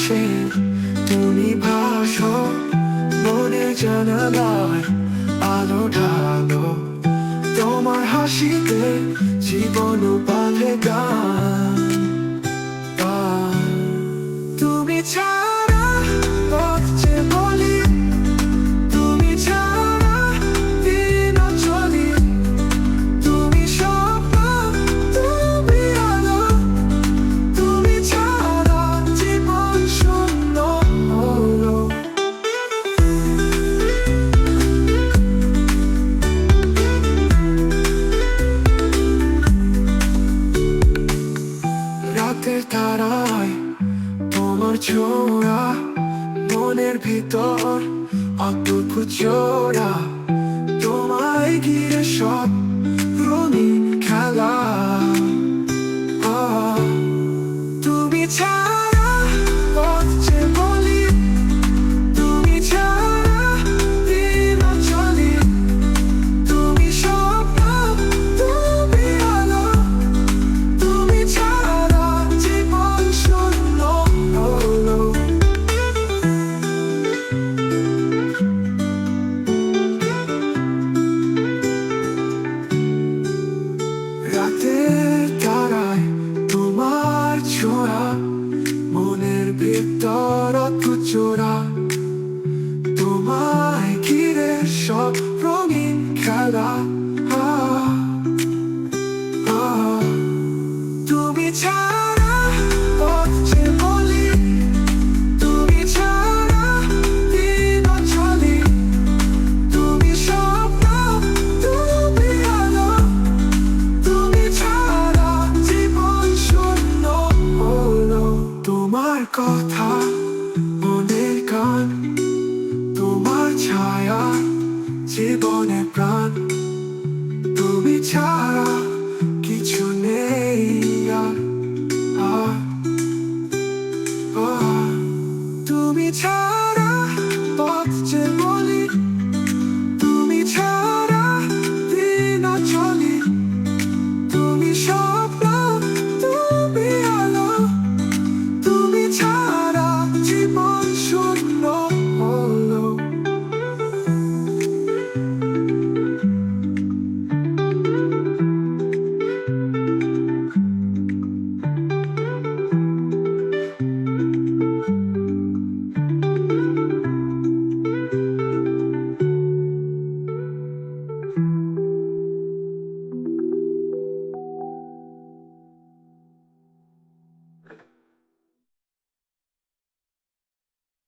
আসে তুমি ভাসো মনে জানালার আলো ঢালো। তোমার হাসিতে জীবন পালে গান। তুমি চা ছোঁয়া মনের ভিতর অদ্ভুত চোরা। তোমায় ঘিরে সব জোড়া তোমায় সব রঙিন খেলা। তুমি ছাড়া তুমি ছাড়া তুমি স্বপ্ন, তুমি ছাড়া জীবন শূন্য তোমার কথা guitar.